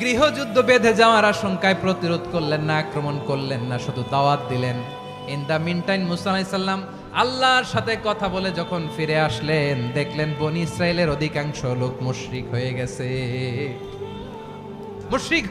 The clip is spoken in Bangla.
গৃহযুদ্ধ বেঁধে যাওয়ার আশঙ্কায় প্রতিরোধ করলেন না, আক্রমণ করলেন না, শুধু দাওয়াত দিলেন। ইন দ্য মিনটাইম মুসা আল্লাহর সাথে কথা বলে যখন ফিরে আসলেন, দেখলেন বনি ইসরায়েলের অধিকাংশ লোক মুশরিক হয়ে গেছে। মুশরিক